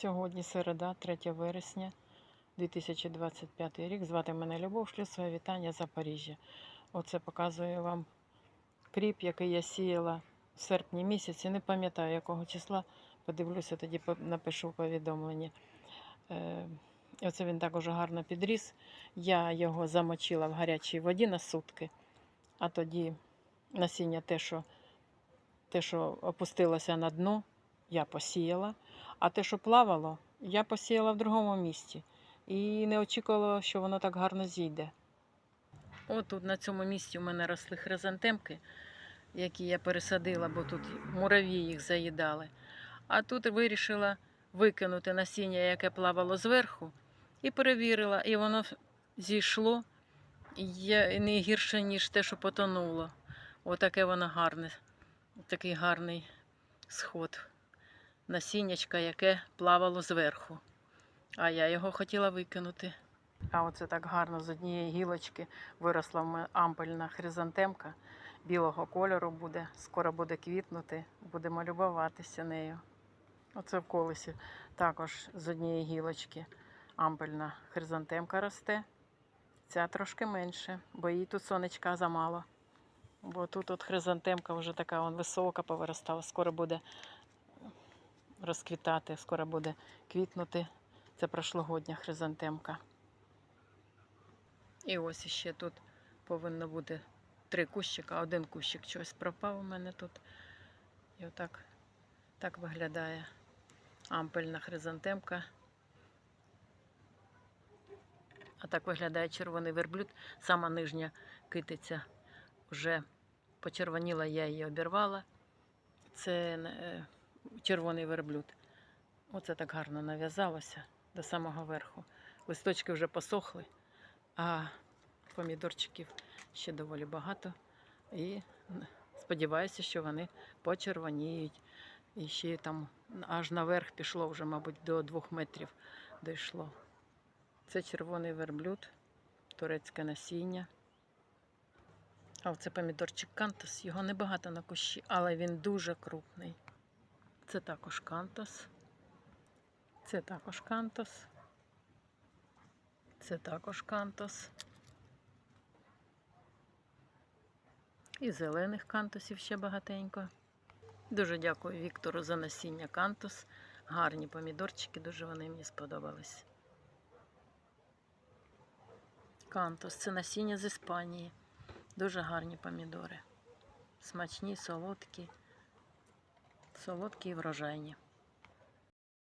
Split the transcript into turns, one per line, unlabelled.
Сьогодні середа, 3 вересня 2025 рік. Звати мене Любов, шлю своє вітання Запоріжжя. Оце показую вам кріп, який я сіяла в серпні місяці. Не пам'ятаю якого числа. Подивлюся, тоді напишу в повідомленні. Е, Оце він так уже гарно підріс. Я його замочила в гарячій воді на сутки, а тоді насіння те, що, те, що опустилося на дно, я посіяла. А те, що плавало, я посіяла в другому місці. І не очікувала, що воно так гарно зійде. От тут на цьому місці у мене росли хризантемки, які я пересадила, бо тут мурав'ї їх заїдали. А тут вирішила викинути насіння, яке плавало зверху, і перевірила, і воно зійшло не гірше, ніж те, що потонуло. Отаке воно гарне, такий гарний сход насіннячка, яке плавало зверху. А я його хотіла викинути. А оце так гарно з однієї гілочки виросла ампельна хризантемка білого кольору буде, скоро буде квітнути, будемо любуватися нею. Оце в колесі також з однієї гілочки ампельна хризантемка росте. Ця трошки менше, бо їй тут сонечка замало. Бо тут от хризантемка вже така вон висока повиростала, скоро буде розквітати, скоро буде квітнути. Це прошлогодня хризантемка. І ось іще тут повинно бути три кущика, один кущик чогось пропав у мене тут. І отак так виглядає ампельна хризантемка. А так виглядає червоний верблюд. Сама нижня китиця вже почервоніла, я її обірвала. Це е, червоний верблюд. Оце так гарно нав'язалося до самого верху. Листочки вже посохли, а помідорчиків ще доволі багато. І сподіваюся, що вони почервоніють. І ще там аж наверх пішло вже, мабуть, до двох метрів дійшло. Це червоний верблюд, турецьке насіння. А оце помідорчик кантос. Його небагато на кущі, але він дуже крупний. Це також кантос. Це також кантос. Це також кантос. І зелених кантосів ще багатенько. Дуже дякую Віктору за насіння кантос. Гарні помідорчики, дуже вони мені сподобались. Кантос це насіння з Іспанії. Дуже гарні помідори. Смачні, солодкі, солодкі і врожайні.